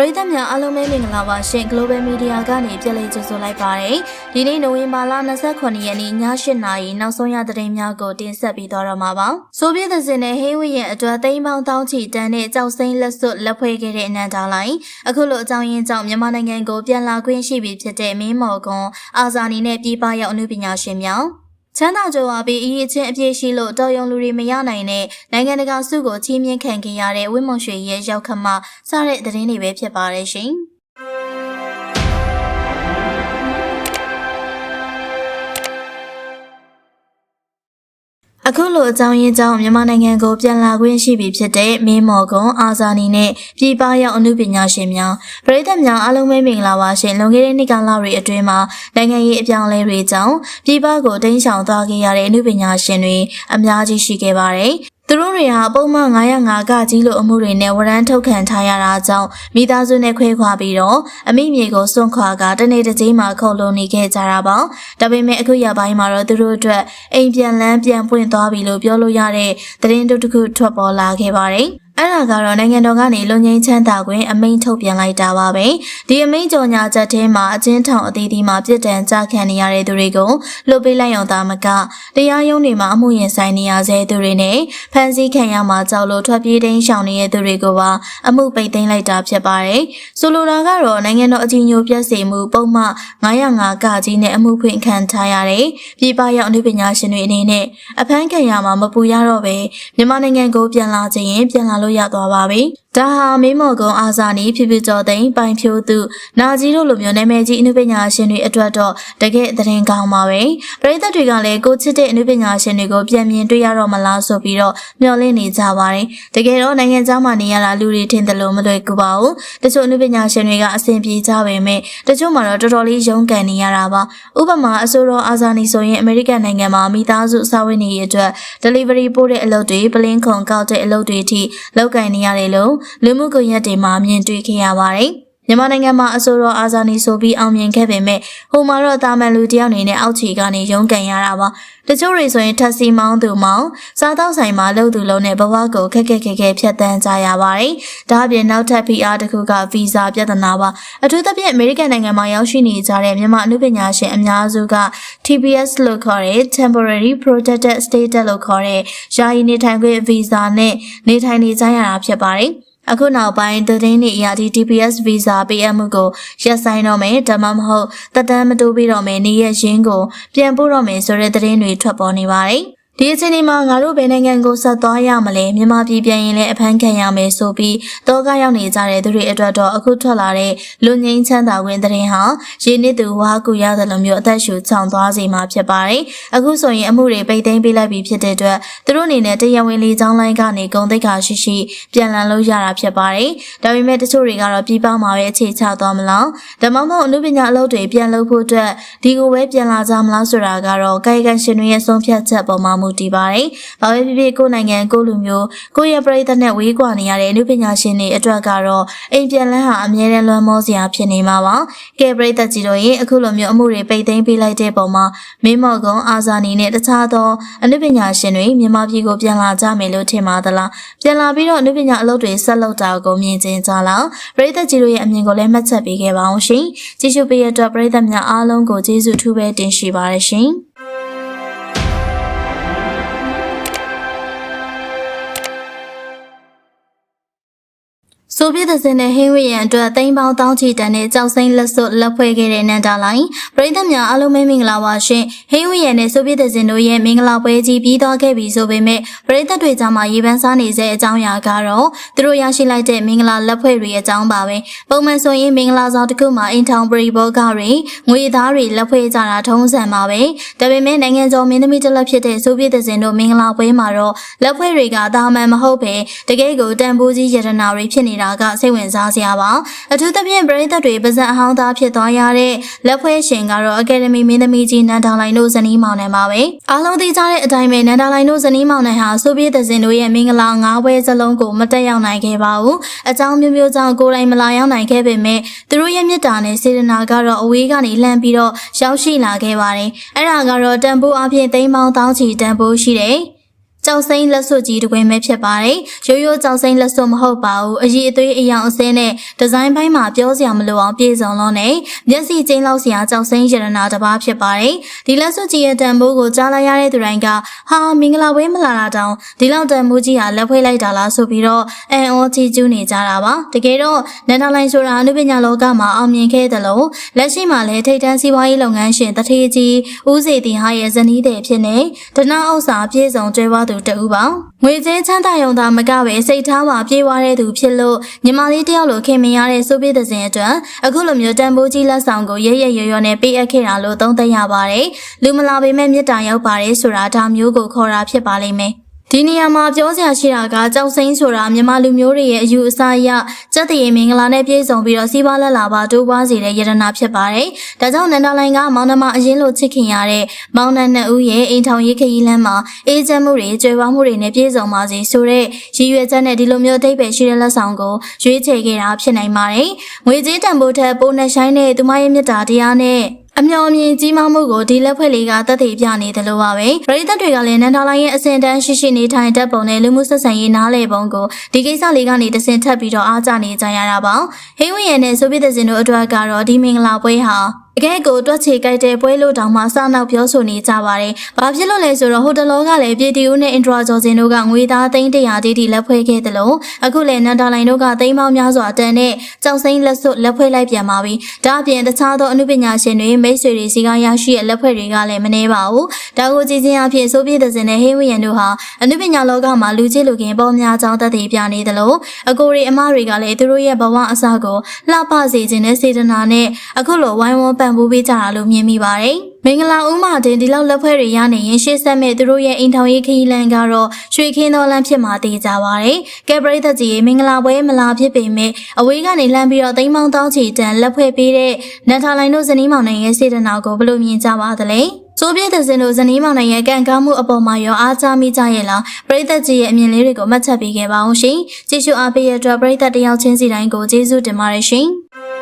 ပရိသတ်များအားလုံးပဲမင်္ဂလာပါရှင် Global Media ကနေကြလက်ကြိုဆိုလိုက်ပါတယ်ဒီနေ့နိုဝင်ဘာလ29ရက်နေ့ည8:00နာရီနောက်ဆုံးရသတင်းများကိုတင်ဆက်ပေးသွားတော့မှာပါဆိုဗီယက်သစ်နဲ့ဟေးဝီရဲ့အတွက်သိန်းပေါင်းတောင်းချီတန်းတဲ့ကြောက်စိမ့်လက်စွပ်လက်ဖွဲ့ခဲ့တဲ့အနန္တာလိုင်းအခုလိုအကြောင်းရင်းကြောင့်မြန်မာနိုင်ငံကိုပြန်လာခွင့်ရှိပြီဖြစ်တဲ့မင်းမော်ကွန်အာဇာနီနဲ့ပြည်ပရောက်အမှုပညာရှင်များ ချမ်းသာကြွယ်ဝပြီးအရေးချင်းအပြည့်ရှိလို့တော်ရုံလူတွေမရနိုင်တဲ့နိုင်ငံတကာစုကိုချီးမြှင့်ခံခဲ့ရတဲ့ဝင်းမွန်ရွှေရဲ့ရောက်ခမစတဲ့သတင်းတွေပဲဖြစ်ပါတယ်ရှင်။ အခုလိုအကြောင်းရင်းကြောင့်မြန်မာနိုင်ငံကိုပြန်လာခွင့်ရှိပြီဖြစ်တဲ့မင်းမော်ကွန်အာဇာနီနဲ့ပြည်ပရောက်အမှုပညာရှင်များပရိသတ်များအားလုံးပဲမင်္ဂလာပါရှင်လွန်ခဲ့တဲ့နှစ်ကလတွေအတွင်းမှာနိုင်ငံရေးအပြောင်းအလဲတွေကြောင့်ပြည်ပကိုတင်းရှောင်သွားခဲ့ရတဲ့အမှုပညာရှင်တွေအများကြီးရှိခဲ့ပါတယ် သူတို့တွေဟာပုံမှန်905ကကြီးလိုအမှုတွေနဲ့ဝရမ်းထုတ်ခံထားရတာကြောင့်မိသားစုနဲ့ခွဲခွာပြီးတော့အမိမြေကိုစွန့်ခွာကတနေ့တစ်ချိန်မှခုံလုံနေခဲ့ကြတာပါ။ဒါပေမဲ့အခုရပိုင်းမှာတော့သူတို့အတွက်အိမ်ပြန်လန်းပြန်ပွင့်သွားပြီလို့ပြောလို့ရတဲ့သတင်းတို့တစ်ခုထွက်ပေါ်လာခဲ့ပါတယ်။ အဲ့ဒါကတော့နိုင်ငံတော်ကနေလူငင်းချမ်းသာခွင့်အမိန့်ထုတ်ပြန်လိုက်တာပါပဲဒီအမိန့်ကြော်ညာချက်ထဲမှာအချင်းထောင်အသီးသီးမှာပြစ်ဒဏ်ကြခံနေရတဲ့သူတွေကိုလွတ်ပေးလိုက်အောင်သာမကတရားရုံးတွေမှာအမှုရင်ဆိုင်နေရဆဲသူတွေနဲ့ဖမ်းဆီးခံရမှာကြောက်လို့ထွက်ပြေးတိမ်းရှောင်နေတဲ့သူတွေကိုပါအမှုပိတ်သိမ်းလိုက်တာဖြစ်ပါတယ်ဆိုလိုတာကတော့နိုင်ငံတော်အကြီးအကျယ်ပြည့်စုံမှုပုံမှန်905ကကြီးနဲ့အမှုဖွင့်ခံထားရတဲ့ပြည်ပရောက်အနုပညာရှင်တွေအနေနဲ့အဖမ်းခံရမှာမပူရတော့ပဲမြန်မာနိုင်ငံကိုပြန်လာခြင်းရင်ပြန်လာလို့ရသွားပါပြီ။ ဒါဟာမင်းမော်ကုံအာဇာနည်ဖြစ်ဖြစ်ကျော်သိန်းပိုင်ဖြိုးသူနာကြီးတို့လိုမျိုးနာမည်ကြီးအနုပညာရှင်တွေအတွက်တော့တကယ်သတင်းကောင်းပါပဲ။ပရိသတ်တွေကလည်းကိုချစ်တဲ့အနုပညာရှင်တွေကိုပြန်မြင်တွေ့ရတော့မလားဆိုပြီးတော့မျှော်လင့်နေကြပါတယ်။တကယ်တော့နိုင်ငံခြားမှာနေရတာလူတွေထင်တယ်လို့မလွယ်ကူပါဘူး။တချို့အနုပညာရှင်တွေကအဆင်ပြေကြပေမဲ့တချို့မှာတော့တော်တော်လေးရုန်းကန်နေရတာပါ။ဥပမာအဆိုတော်အာဇာနည်ဆိုရင်အမေရိကန်နိုင်ငံမှာမိသားစုစာဝတ်နေရေးအတွက် delivery ပို့တဲ့အလုပ်တွေပလင်းခုံကောက်တဲ့အလုပ်တွေအထိလုပ်ကင်နေရတယ်လို့လူမှုကွန်ရက်တွေမှာမြင်တွေ့ခဲ့ရပါတယ်။မြန်မာနိုင်ငံမှာအဆိုတော်အာဇာနည်ဆိုပြီးအောင်မြင်ခဲ့ပေမဲ့ဟိုမှာတော့တာမန်လူတယောက်အနေနဲ့အောက်ခြေကနေရုန်းကန်ရတာပါတချို့တွေဆိုရင်ထက်စီမောင်းသူမောင်းစားတော့ဆိုင်မှာလှုပ်သူလုံးနဲ့ဘဝကိုခက်ခက်ခဲခဲဖြတ်တန်းကြရပါတယ်ဒါအပြင်နောက်ထပ် PR တစ်ခုကဗီဇာပြဿနာပါအထူးသဖြင့်အမေရိကန်နိုင်ငံမှာရောက်ရှိနေကြတဲ့မြန်မာအမှုပညာရှင်အများစုက TPS လို့ခေါ်တဲ့ Temporary Protected Status လို့ခေါ်တဲ့ယာယီနေထိုင်ခွင့်ဗီဇာနဲ့နေထိုင်နေကြရတာဖြစ်ပါတယ် အခုနောက်ပိုင်းသတင်းတွေအရာဒီ TPS visa ပေးအပ်မှုကိုရပ်ဆိုင်းတော့မယ်ဒါမှမဟုတ်တက်တမ်းမတိုးပြီးတော့မယ်နေရရင်းကိုပြန်ပို့တော့မယ်ဆိုတဲ့သတင်းတွေထွက်ပေါ်နေပါတယ် ဒီအချိန်ဒီမှာငါတို့ဘယ်နိုင်ငံကိုဆက်သွားရမလဲမြန်မာပြည်ပြန်ရင်လည်းအဖမ်းခံရမယ်ဆိုပြီးတောကရောက်နေကြတဲ့သူတွေအတွက်တော့အခုထွက်လာတဲ့လူငင်းချမ်းသာခွင့်သတင်းဟာရင်းနှီးသူဝါကူရတယ်လို့မျိုးအသက်ရှူချောင်သွားစေမှာဖြစ်ပါတယ်အခုဆိုရင်အမှုတွေပိတ်သိမ်းပေးလိုက်ပြီဖြစ်တဲ့အတွက်သူတို့အနေနဲ့တရားဝင်လေးချောင်းလိုင်းကနေဂုံတိတ်ခါရှိရှိပြန်လည်လို့ရတာဖြစ်ပါတယ်ဒါပေမဲ့တချို့တွေကတော့ပြည်ပမှာပဲအခြေချသွားမလားဒါမှမဟုတ်အမှုပညာအလုပ်တွေပြန်လုပ်ဖို့အတွက်ဒီကိုပဲပြန်လာကြမလားဆိုတာကတော့ကာယကံရှင်တွေရဲ့ဆုံးဖြတ်ချက်ပေါ်မှာမူတည်ပါတယ်။ဘာပဲဖြစ်ဖြစ်ကိုယ်နိုင်ငံကိုယ်လူမျိုးကိုယ့်ရဲ့ပြည်သက်နဲ့ဝေးကွာနေရတဲ့အမှုပညာရှင်တွေအတွက်ကတော့အိမ်ပြန်လန်းဟာအမြဲတမ်းလွှမ်းမိုးစရာဖြစ်နေမှာပါ။ကဲပြည်သက်ကြီးတို့ရဲ့အခုလိုမျိုးအမှုတွေပိတ်သိမ်းပေးလိုက်တဲ့ပုံမှာမင်းမော်ကုံအာဇာနီနဲ့တခြားသောအမှုပညာရှင်တွေမြန်မာပြည်ကိုပြန်လာကြမယ်လို့ထင်ပါသလား။ပြန်လာပြီးတော့အမှုပညာအလုပ်တွေဆက်လုပ်တာကိုမြင်ကျင်ကြလား။ပြည်သက်ကြီးတို့ရဲ့အမြင်ကိုလည်းမှတ်ချက်ပေးခဲ့ပါအောင်ရှင်။ကြည့်ရှုပေးရတဲ့ပြည်သက်များအားလုံးကိုကျေးဇူးထူးပဲတင်ရှိပါရရှင်။ ဆိုဗီယက်သစ်နဲ့ဟင်းဝီယန်အတွက်သိန်းပေါင်းတောင်းချီတန်တဲ့ကြောက်စိမ့်လက်စွပ်လက်ဖွဲ့ခဲ့တဲ့နန်တာလိုင်းပရိသတ်များအားလုံးပဲမင်္ဂလာပါရှင်ဟင်းဝီယန်နဲ့ဆိုဗီယက်သစ်တို့ရဲ့မင်္ဂလာပွဲကြီးပြီးသွားခဲ့ပြီဆိုပေမဲ့ပရိသတ်တွေကြားမှာရေပန်းစားနေတဲ့အကြောင်းအရာကတော့သူတို့ရရှိလိုက်တဲ့မင်္ဂလာလက်ဖွဲ့တွေရဲ့အကြောင်းပါပဲပုံမှန်ဆိုရင်မင်္ဂလာဆောင်တစ်ခုမှာအင်ထောင်ပရိဘောဂတွေငွေသားတွေလက်ဖွဲ့ကြတာထုံးစံပါပဲဒါပေမဲ့နိုင်ငံကျော်မင်းသမီးတစ်လက်ဖြစ်တဲ့ဆိုဗီယက်သစ်တို့မင်္ဂလာပွဲမှာတော့လက်ဖွဲ့တွေကတာမန်မဟုတ်ပဲတကယ်ကိုတန်ဖိုးကြီးယတနာတွေဖြစ်နေတာကစိတ်ဝင်စားစရာပါအထူးသဖြင့်ပရိသတ်တွေပါဇက်အဟောင်းသားဖြစ်သွားရတဲ့လက်ဖွဲ့ရှင်ကတော့အကယ်ဒမီမင်းသမီးကြီးနန်တာလိုင်တို့ဇနီးမောင်နှံပါပဲအားလုံးသိကြတဲ့အတိုင်းပဲနန်တာလိုင်တို့ဇနီးမောင်နှံဟာဆိုဗီယက်သစ်တို့ရဲ့မင်္ဂလာ၅ဘွဲစလုံးကိုမတက်ရောက်နိုင်ခဲ့ပါဘူးအကြောင်းမျိုးမျိုးကြောင့်ကိုယ်တိုင်မလာရောက်နိုင်ခဲ့ပေမဲ့သူတို့ရဲ့မြတ်တာနဲ့စေတနာကတော့အဝေးကနေလှမ်းပြီးတော့ရောက်ရှိလာခဲ့ပါတယ်အဲ့ဒါကတော့တန်ဖိုးအဖြစ်သိန်းပေါင်းတောင်းချီတန်ဖိုးရှိတယ် ကြောက်စိမ့်လက်စွပ်ကြီးတစ်ခွင်ပဲဖြစ်ပါတယ်ရိုးရိုးကြောက်စိမ့်လက်စွပ်မဟုတ်ပါဘူးအရေးအသွေးအယောင်အစင်းနဲ့ဒီဇိုင်းပိုင်းမှာပြောစရာမလိုအောင်ပြည့်စုံလုံးနဲ့မျက်စိကျင်းလောက်စရာကြောက်စိမ့်ရတနာတစ်ပါးဖြစ်ပါတယ်ဒီလက်စွပ်ကြီးရဲ့တန်ဖိုးကိုကြားလိုက်ရတဲ့သူတိုင်းကဟာမင်္ဂလာပွဲမလာတာတောင်ဒီလောက်တန်ဖိုးကြီးဟာလက်ဖွဲ့လိုက်တာလားဆိုပြီးတော့အန်အောချီကျူးနေကြတာပါတကယ်တော့နန်တာလိုင်းဆိုတာအနုပညာလောကမှာအောင်မြင်ခဲ့တယ်လို့လက်ရှိမှာလည်းထိပ်တန်းစီးပွားရေးလုပ်ငန်းရှင်တထေးကြီးဦးစီတင်ဟာရဲ့ဇနီးတဲ့ဖြစ်နေဒနာဥစ္စာပြေဆုံးကျွဲဝသူတဦးပါငွေကြေးချမ်းသာရုံသာမကပဲစိတ်ထားမှာပြေးွားတဲ့သူဖြစ်လို့ညီမလေးတယောက်လိုခင်မင်ရတဲ့စိုးပြေတဲ့စဉ်အတွက်အခုလိုမျိုးတန်ဖိုးကြီးလက်ဆောင်ကိုရရရရနဲ့ပေးအပ်ခဲ့တာလို့သုံးသပ်ရပါတယ်လူမလာပေမဲ့မြတ်တာရောက်ပါတယ်ဆိုတာဒါမျိုးကိုခေါ်တာဖြစ်ပါလိမ့်မယ် ဒီနေရာမှာပြောစရာရှိတာကကြောက်စိမ့်ဆိုတာမြန်မာလူမျိုးတွေရဲ့အယူအဆအရစက်တရေမင်္ဂလာနဲ့ပြည့်စုံပြီးတော့စီးပွားလက်လာပါတိုးပွားစေတဲ့ယတနာဖြစ်ပါတယ်။ဒါကြောင့်နန္ဒလိုင်ကမောင်နှမအရင်လိုချစ်ခင်ရတဲ့မောင်နှံနှစ်ဦးရဲ့အိမ်ထောင်ရေးခရီးလမ်းမှာအေးချမ်းမှုတွေကြွယ်ဝမှုတွေနဲ့ပြည့်စုံပါစေဆိုတဲ့ရည်ရွယ်ချက်နဲ့ဒီလိုမျိုးအသိပ္ပယ်ရှိတဲ့လက်ဆောင်ကိုရွေးချယ်ခဲ့တာဖြစ်နိုင်ပါတယ်။ငွေကြေးတန်ဖိုးထက်ပိုနဲ့ဆိုင်တဲ့သူမရဲ့မြတ်တာတရားနဲ့ အမျော်အမြင်ကြီးမားမှုကိုဒီလက်ဖွဲ့လေးကသက်သေပြနေတယ်လို့ပါပဲပရိသတ်တွေကလည်းနန်တာလိုင်းရဲ့အစင်တန်းရှိရှိနေထိုင်တတ်ပုံနဲ့လူမှုဆက်ဆံရေးနားလည်ပုံကိုဒီကိစ္စလေးကနေတဆင်ထပ်ပြီးတော့အားကြနေကြရတာပါဟင်းဝင်းရနဲ့ဆိုဗီယက်စင်တို့အတွက်ကတော့ဒီမင်္ဂလာပွဲဟာ တကယ်ကိုတွက်ချေကြိုက်တဲ့ပွဲလို့တောင်မှစနောက်ပြောဆိုနေကြပါတယ်။ဘာဖြစ်လို့လဲဆိုတော့ဟိုတလောကလည်းပြည်တီဦးနဲ့အင်ဒရာဂျော်စင်တို့ကငွေသားသိန်း100တိတိလက်ဖွဲ့ခဲ့တယ်လို့အခုလည်းနန်တာလိုင်တို့ကသိန်းပေါင်းများစွာတန်တဲ့ကြောက်စိမ့်လက်စွပ်လက်ဖွဲ့လိုက်ပြန်ပါပြီ။ဒါအပြင်တခြားသောအမှုပညာရှင်တွေမိတ်ဆွေတွေစီကရရှိတဲ့လက်ဖွဲ့တွေကလည်းမနှဲပါဘူး။ဒါကိုကြည်ချင်းအဖြစ်ဆိုပြတဲ့စင်နဲ့ဟင်းဝရန်တို့ဟာအမှုပညာလောကမှာလူချင်းလူခင်ပေါ်များကြောင်းသက်သေပြနေတယ်လို့အကိုရီအမတွေကလည်းသူတို့ရဲ့ဘဝအစကိုလှပစေခြင်းနဲ့စေတနာနဲ့အခုလိုဝိုင်းဝန်းပံ့ပိုးပေးကြတာလို့မြင်မိပါတယ်။မင်္ဂလာဦးမာတင်ဒီလောက်လက်ဖွဲ့တွေရနေရင်ရှေ့ဆက်မဲ့သူတို့ရဲ့အိမ်ထောင်ရေးခရီးလမ်းကတော့ရွှေခင်းတော်လမ်းဖြစ်မှာတည်ကြပါတယ်။ကဲပရိသတ်ကြီးရေမင်္ဂလာပွဲမလာဖြစ်ပေမဲ့အဝေးကနေလှမ်းပြီးတော့တိမ်မောင်းတောင်းချီတန်လက်ဖွဲ့ပေးတဲ့နတ်ထာလိုင်းတို့ဇနီးမောင်နှံရဲ့စေတနာကိုဘယ်လိုမြင်ကြပါသလဲ။ဆိုပြတဲ့စင်တို့ဇနီးမောင်နှံရဲ့ကံကောင်းမှုအပေါ်မှာရောအားချမိကြရဲ့လားပရိသတ်ကြီးရဲ့အမြင်လေးတွေကိုမှတ်ချက်ပေးခဲ့ပါအောင်ရှင်။ကြည့်ရှုအားပေးရတဲ့အတွက်ပရိသတ်တယောက်ချင်းစီတိုင်းကိုကျေးဇူးတင်ပါတယ်ရှင်။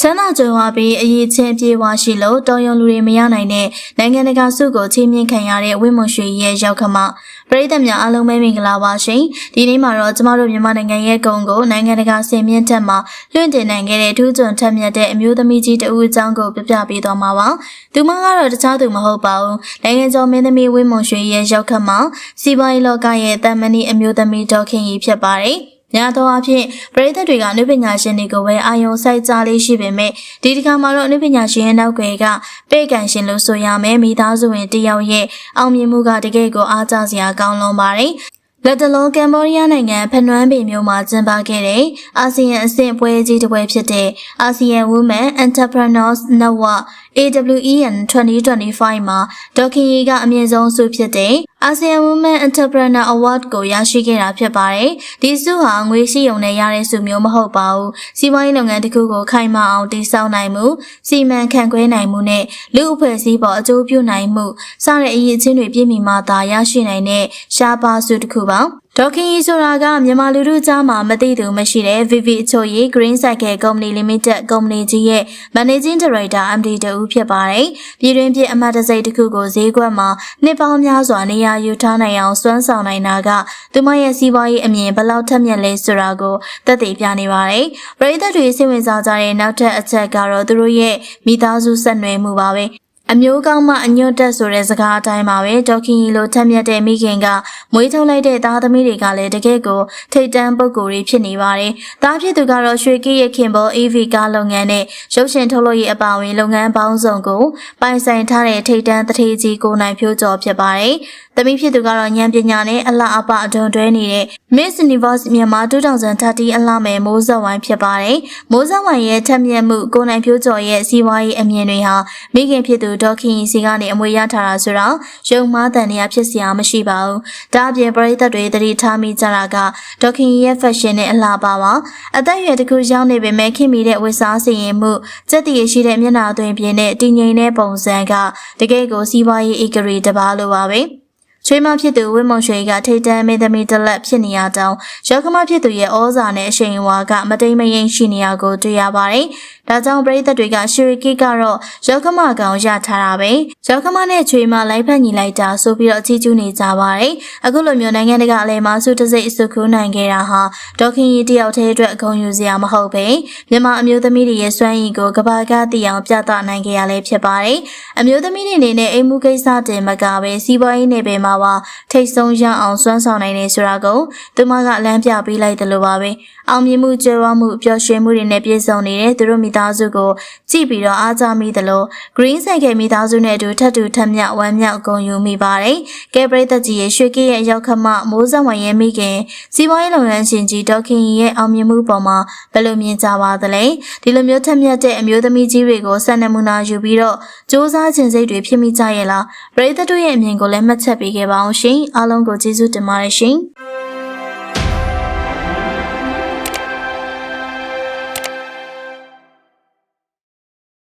ချမ်းသာကြွယ်ဝပြီးအရေးချင်းပြေဝရှိလို့တော်ရုံလူတွေမရနိုင်တဲ့နိုင်ငံတကာစုကိုချီးမြှင့်ခံရတဲ့ဝိမွန်ရွှေရဲ့ရောက်ခမပရိသတ်များအားလုံးပဲမင်္ဂလာပါရှင်ဒီနေ့မှာတော့ကျမတို့မြန်မာနိုင်ငံရဲ့ဂုဏ်ကိုနိုင်ငံတကာစင်မြင့်ထက်မှာလွှင့်တင်နိုင်ခဲ့တဲ့ထူးချွန်ထက်မြက်တဲ့အမျိုးသမီးကြီးတဦးအကြောင်းကိုပြပြပေးသွားမှာပါသူမကတော့တခြားသူမဟုတ်ပါဘူးနိုင်ငံကျော်မင်းသမီးဝိမွန်ရွှေရဲ့ရောက်ခမစီးပွားရေးလောကရဲ့တန်မဏိအမျိုးသမီးဒေါခင်ကြီးဖြစ်ပါတယ် များသောအားဖြင့်ပရိသတ်တွေကအနုပညာရှင်တွေကိုပဲအာယုံစိုက်ကြလေးရှိပေမဲ့ဒီတစ်ခါမှာတော့အနုပညာရှင်ရဲ့နောက်ွယ်ကပေကန်ရှင်လို့ဆိုရမယ်မိသားစုဝင်တယောက်ရဲ့အောင်မြင်မှုကတကယ့်ကိုအားကျစရာကောင်းလွန်ပါတယ်လက်တလုံးကမ်ဘောဒီးယားနိုင်ငံဖနွမ်းပင်မြို့မှာကျင်းပခဲ့တဲ့အာဆီယံအဆင့်ပွဲကြီးတစ်ပွဲဖြစ်တဲ့ ASEAN Women Entrepreneurs Network AWEN 2025မှာဒေါက်ခင်ရီကအမြင့်ဆုံးဆုဖြစ်တဲ့ ASEAN Women Entrepreneur Award ကိုရရှိခဲ့တာဖြစ်ပါတယ်။ဒီဆုဟာငွေရှိုံနဲ့ရတဲ့ဆုမျိုးမဟုတ်ပါဘူး။စီးပွားရေးလုပ်ငန်းတစ်ခုကိုခိုင်မာအောင်တည်ဆောက်နိုင်မှု၊စီမံခန့်ခွဲနိုင်မှုနဲ့လူအဖွဲ့အစည်းပေါ်အကျိုးပြုနိုင်မှုစတဲ့အရေးအချင်းတွေပြည့်မီမှသာရရှိနိုင်တဲ့ရှားပါဆုတစ်ခုပါ။ ဒေါခင်ကြီးဆိုတာကမြန်မာလူထုကြားမှာမသိသူမရှိတဲ့ VV အချို့ရေး Green Cycle Company Limited ကုမ္ပဏီကြီးရဲ့ Managing Director MD တူဖြစ်ပါတယ်။ပြည်တွင်းပြအမတ်တစိတ်တစ်ခုကိုဈေးကွက်မှာနှစ်ပေါင်းများစွာနေရာယူထားနိုင်အောင်စွမ်းဆောင်နိုင်တာကသူမရဲ့စီးပွားရေးအမြင်ဘလောက်ထက်မြက်လဲဆိုတာကိုသက်သေပြနေပါတယ်။ပရိသတ်တွေစိတ်ဝင်စားကြတဲ့နောက်ထပ်အချက်ကတော့သူတို့ရဲ့မိသားစုဆက်နွယ်မှုပါပဲ။ အမျိုးကောင်းမှအညွတ်တက်ဆိုတဲ့စကားအတိုင်းပါပဲဒေါခင်ကြီးလိုထက်မြက်တဲ့မိခင်ကမွေးထုတ်လိုက်တဲ့သားသမီးတွေကလည်းတကယ့်ကိုထိတ်တန့်ပုဂ္ဂိုလ်တွေဖြစ်နေပါတယ်။သားဖြစ်သူကတော့ရွှေကိရခင်ပေါ် AV ကားလုပ်ငန်းနဲ့ရုပ်ရှင်ထုတ်လုပ်ရေးအပါအဝင်လုပ်ငန်းပေါင်းစုံကိုပိုင်ဆိုင်ထားတဲ့ထိတ်တန့်တထေးကြီးကိုနိုင်ဖြိုးကျော်ဖြစ်ပါတယ်။သမီးဖြစ်သူကတော့ဉာဏ်ပညာနဲ့အလှအပအတွန်းတွဲနေတဲ့ Miss Universe မြန်မာ2030အလှမယ်မိုးဆက်ဝိုင်းဖြစ်ပါတယ်။မိုးဆက်ဝိုင်းရဲ့ထက်မြက်မှုကိုနိုင်ဖြိုးကျော်ရဲ့စီးပွားရေးအမြင်တွေဟာမိခင်ဖြစ်သူဒေါခင်စီကနေအမွေရထားတာဆိုတော့ရုံမားတန်နေရဖြစ်စရာမရှိပါဘူး။ဒါအပြင်ပရိသတ်တွေတတိထားမိကြတာကဒေါခင်ရဲ့ fashion နဲ့အလှပါပါ။အသက်အရွယ်တစ်ခုရောက်နေပေမဲ့ခင်မိတဲ့ဝတ်စားစီရင်မှုစက်တည်ရှိတဲ့မျက်နှာသွင်းပြင်းတဲ့တည်ငြိမ်တဲ့ပုံစံကတကယ့်ကိုစီးပွားရေးဧကရီတစ်ပါးလိုပါပဲ။ ချွေးမဖြစ်သူဝင်းမုံရွှေကထိတ်တန့်မင်းသမီးတစ်လက်ဖြစ်နေရကြောင်းရောက်ခမဖြစ်သူရဲ့ဩဇာနဲ့အရှိန်အဝါကမတိမ်မယိမ်ရှိနေရကိုတွေ့ရပါတယ်။ဒါကြောင့်ပရိသတ်တွေကရွှေကိကတော့ရောက်ခမကောင်ရထားတာပဲ။ရောက်ခမနဲ့ချွေးမလိုက်ဖက်ညီလိုက်တာဆိုပြီးတော့အချီးကျူးနေကြပါတယ်။အခုလိုမျိုးနိုင်ငံတကာအလဲမှာစုတစိတ်အစုခူးနိုင်ခဲ့တာဟာဒေါခင်ရီတယောက်တည်းအတွက်အကုန်ယူစရာမဟုတ်ပဲ။မြန်မာအမျိုးသမီးတွေရဲ့စွမ်းရည်ကိုကဘာကသိအောင်ပြသနိုင်ခဲ့ရလဲဖြစ်ပါတယ်။အမျိုးသမီးတွေအနေနဲ့အိမ်မှုကိစ္စတင်မကပဲစီးပွားရေးနယ်ပယ်မှာပါထိတ်ဆုံးရအောင်စွမ်းဆောင်နိုင်နေဆိုတာကိုသူမကလမ်းပြပေးလိုက်တယ်လို့ပါပဲ အောင်မြင်မှုကြွယ်ဝမှုပျော်ရွှင်မှုတွေနဲ့ပြည့်စုံနေတဲ့သူတို့မိသားစုကိုကြည့်ပြီးတော့အားကြမိတယ်လို့ Green Cycle မိသားစုနဲ့အတူထပ်တူထပ်မြောက်ဝမ်းမြောက်ဂုဏ်ယူမိပါတယ်ကဲပရိသတ်ကြီးရဲ့ရွှေကေးရဲ့ရောက်ခမမိုးစံဝိုင်ရဲ့မိခင်စီးပွားရေးလုပ်ငန်းရှင်ကြီးဒေါက်ခင်ရဲ့အောင်မြင်မှုပေါ်မှာဘယ်လိုမြင်ကြပါသလဲဒီလိုမျိုးထက်မြက်တဲ့အမျိုးသမီးကြီးတွေကိုစံနမူနာယူပြီးတော့စူးစမ်းခြင်းစိတ်တွေဖြစ်မိကြရဲ့လားပရိသတ်တို့ရဲ့အမြင်ကိုလည်းမှတ်ချက်ပေးခဲ့ပါအောင်ရှင်အားလုံးကိုကျေးဇူးတင်ပါတယ်ရှင်